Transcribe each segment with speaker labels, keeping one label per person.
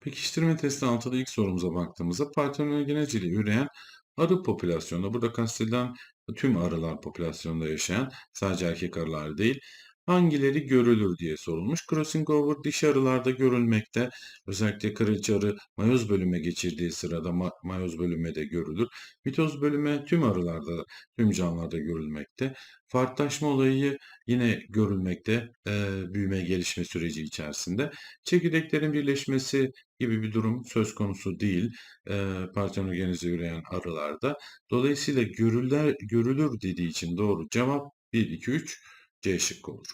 Speaker 1: Pekiştirme testi altıda ilk sorumuza baktığımızda partenogenezili üreyen arı popülasyonunda, burada kastedilen tüm arılar popülasyonunda yaşayan, sadece erkek arılar değil, hangileri görülür diye sorulmuş. Crossing over dişi arılarda görülmekte. Özellikle kraliçe arı mayoz bölüme geçirdiği sırada ma mayoz bölüme de görülür. Mitoz bölüme tüm arılarda, tüm canlılarda görülmekte. Farklılaşma olayı yine görülmekte e, büyüme gelişme süreci içerisinde. Çekirdeklerin birleşmesi gibi bir durum söz konusu değil e, partenogenize üreyen arılarda. Dolayısıyla görüler, görülür dediği için doğru cevap 1, 2, 3 C olur.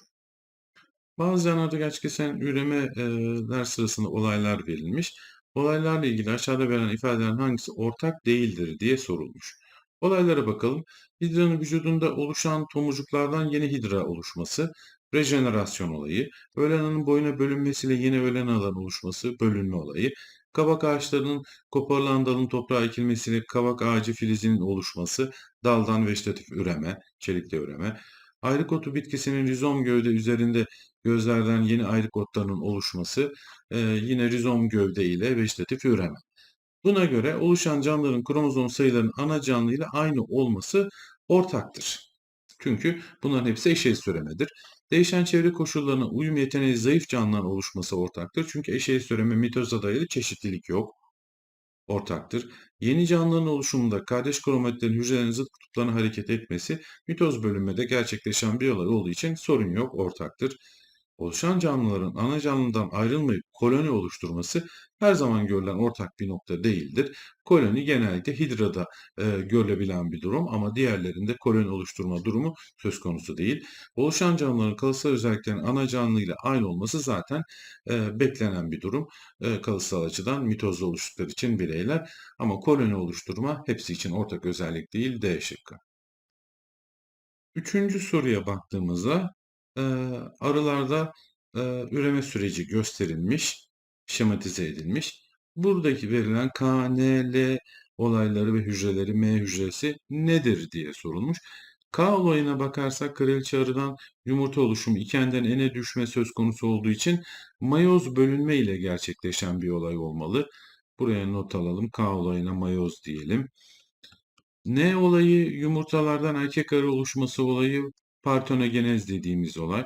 Speaker 1: Bazı canlılarda gerçekleşen üremeler sırasında olaylar verilmiş. Olaylarla ilgili aşağıda verilen ifadelerin hangisi ortak değildir diye sorulmuş. Olaylara bakalım. Hidranın vücudunda oluşan tomurcuklardan yeni hidra oluşması, rejenerasyon olayı, ölen ağın boyuna bölünmesiyle yeni ölen ağların oluşması, bölünme olayı, kabak ağaçlarının koparılan dalın toprağa ekilmesiyle kabak ağacı filizinin oluşması, daldan vejetatif üreme, çelikte üreme, ayrık otu bitkisinin rizom gövde üzerinde gözlerden yeni ayrık otlarının oluşması, e, yine rizom gövde ile vejetatif üreme. Buna göre oluşan canlıların kromozom sayılarının ana canlı ile aynı olması ortaktır. Çünkü bunların hepsi eşeğiz süremedir. Değişen çevre koşullarına uyum yeteneği zayıf canlıların oluşması ortaktır. Çünkü eşeğiz süreme mitoza dayalı çeşitlilik yok. Ortaktır. Yeni canlıların oluşumunda kardeş kromatitlerin hücrelerin zıt kutuplarına hareket etmesi mitoz bölünmede gerçekleşen bir olay olduğu için sorun yok, ortaktır. Oluşan canlıların ana canlıdan ayrılmayıp koloni oluşturması her zaman görülen ortak bir nokta değildir. Koloni genellikle hidrada e, görülebilen bir durum ama diğerlerinde koloni oluşturma durumu söz konusu değil. Oluşan canlıların kalıtsal özelliklerinin ana canlı ile aynı olması zaten e, beklenen bir durum. E, kalıtsal açıdan mitozda oluştukları için bireyler ama koloni oluşturma hepsi için ortak özellik değil D şıkkı. Üçüncü soruya baktığımızda e, arılarda e, üreme süreci gösterilmiş, şematize edilmiş. Buradaki verilen K, N, L olayları ve hücreleri M hücresi nedir diye sorulmuş. K olayına bakarsak kraliçe arıdan yumurta oluşumu ikenden ene düşme söz konusu olduğu için mayoz bölünme ile gerçekleşen bir olay olmalı. Buraya not alalım. K olayına mayoz diyelim. N olayı yumurtalardan erkek arı oluşması olayı partenogenez dediğimiz olay.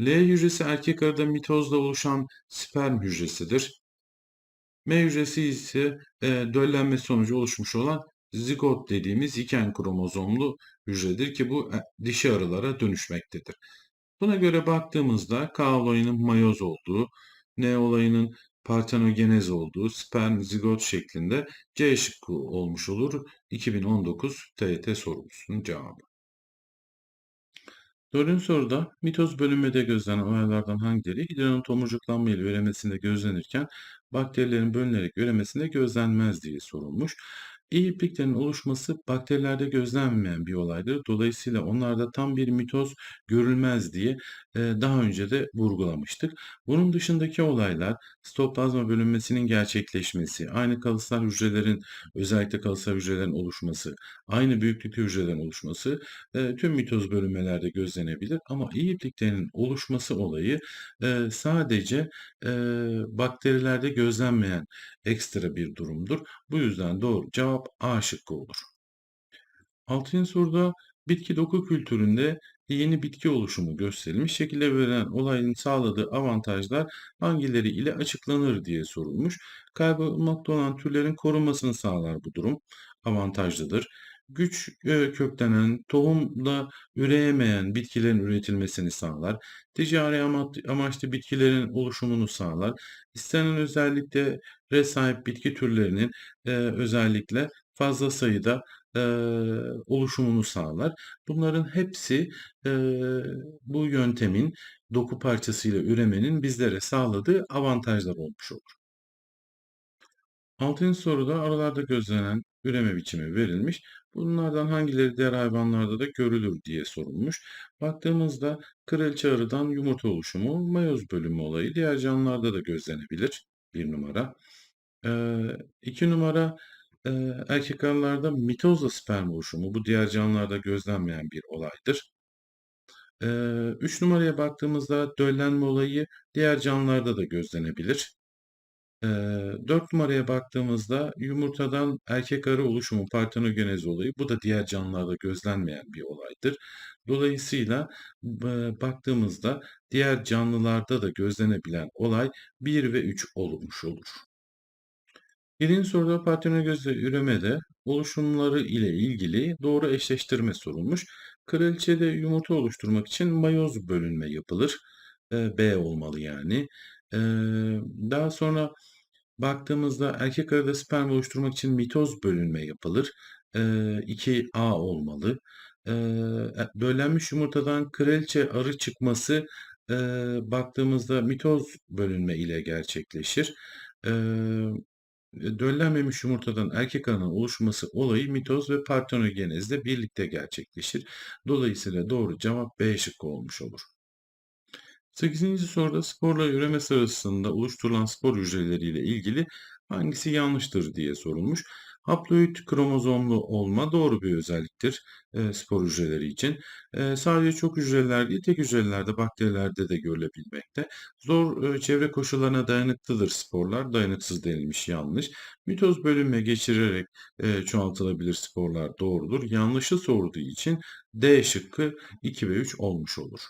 Speaker 1: L hücresi erkek arıda mitozla oluşan sperm hücresidir. M hücresi ise e, döllenme sonucu oluşmuş olan zigot dediğimiz iken kromozomlu hücredir ki bu e, dişi arılara dönüşmektedir. Buna göre baktığımızda K mayoz olduğu, N olayının partenogenez olduğu sperm zigot şeklinde C şıkkı olmuş olur. 2019 TYT sorumusunun cevabı. Dördüncü soruda mitoz bölünmede gözlenen olaylardan hangileri hidranın tomurcuklanma ile üremesinde gözlenirken bakterilerin bölünerek üremesinde gözlenmez diye sorulmuş. İyi ipliklerin oluşması bakterilerde gözlenmeyen bir olaydır. Dolayısıyla onlarda tam bir mitoz görülmez diye daha önce de vurgulamıştık. Bunun dışındaki olaylar stoplazma bölünmesinin gerçekleşmesi, aynı kalıtsal hücrelerin özellikle kalıtsal hücrelerin oluşması, aynı büyüklükte hücrelerin oluşması tüm mitoz bölünmelerde gözlenebilir. Ama iyi ipliklerin oluşması olayı sadece bakterilerde gözlenmeyen ekstra bir durumdur. Bu yüzden doğru cevap A şıkkı olur. Altıncı soruda bitki doku kültüründe yeni bitki oluşumu gösterilmiş. Şekilde verilen olayın sağladığı avantajlar hangileri ile açıklanır diye sorulmuş. Kaybolmakta olan türlerin korunmasını sağlar bu durum. Avantajlıdır. Güç e, köklenen, tohumda üreyemeyen bitkilerin üretilmesini sağlar. Ticari amaçlı bitkilerin oluşumunu sağlar. İstenen özelliklere sahip bitki türlerinin e, özellikle fazla sayıda e, oluşumunu sağlar. Bunların hepsi e, bu yöntemin doku parçasıyla üremenin bizlere sağladığı avantajlar olmuş olur. Altıncı soruda aralarda gözlenen üreme biçimi verilmiş. Bunlardan hangileri diğer hayvanlarda da görülür diye sorulmuş. Baktığımızda kraliçe arıdan yumurta oluşumu, mayoz bölümü olayı diğer canlılarda da gözlenebilir. Bir numara. Ee, iki numara e, erkek arılarda mitozla sperm oluşumu. Bu diğer canlılarda gözlenmeyen bir olaydır. Eee, 3 numaraya baktığımızda döllenme olayı diğer canlılarda da gözlenebilir. Eee, 4 numaraya baktığımızda yumurtadan erkek arı oluşumu partenogenez olayı bu da diğer canlılarda gözlenmeyen bir olaydır. Dolayısıyla b baktığımızda diğer canlılarda da gözlenebilen olay 1 ve 3 olmuş olur. Birinci soruda partenogenezle üremede oluşumları ile ilgili doğru eşleştirme sorulmuş. Kraliçede yumurta oluşturmak için mayoz bölünme yapılır. Eee, B olmalı yani. Daha sonra baktığımızda erkek arıda sperm oluşturmak için mitoz bölünme yapılır. Eee, 2A olmalı. Eee, e döllenmiş yumurtadan kraliçe arı çıkması, baktığımızda mitoz bölünme ile gerçekleşir. Eee, döllenmemiş yumurtadan erkek arının oluşması olayı mitoz ve partenogenezle birlikte gerçekleşir. Dolayısıyla doğru cevap B şıkkı olmuş olur. 8. soruda sporla üreme sırasında oluşturulan spor hücreleriyle ilgili hangisi yanlıştır diye sorulmuş. Haploid kromozomlu olma doğru bir özelliktir eee, spor hücreleri için. Eee, sadece çok hücreler değil, tek hücrelerde, bakterilerde de görülebilmekte. Zor eee, çevre koşullarına dayanıklıdır sporlar. Dayanıksız denilmiş yanlış. Mitoz bölünme geçirerek eee, çoğaltılabilir sporlar doğrudur. Yanlışı sorduğu için D şıkkı 2 ve 3 olmuş olur.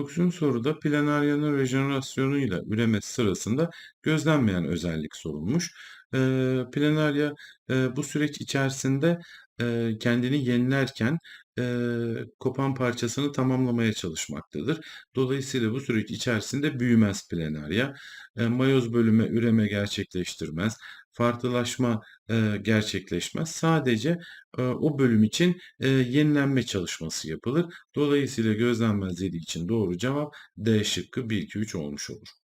Speaker 1: 9. soruda planaryanın rejenerasyonuyla üremesi sırasında gözlenmeyen özellik sorulmuş. Eee, planarya eee, bu süreç içerisinde eee, kendini yenilerken eee, kopan parçasını tamamlamaya çalışmaktadır. Dolayısıyla bu süreç içerisinde büyümez planarya. Eee, mayoz bölünme, üreme gerçekleştirmez. Farklılaşma eee, gerçekleşmez. Sadece eee, o bölüm için eee, yenilenme çalışması yapılır. Dolayısıyla gözlenmez dediği için doğru cevap D şıkkı 1, 2, 3 olmuş olur.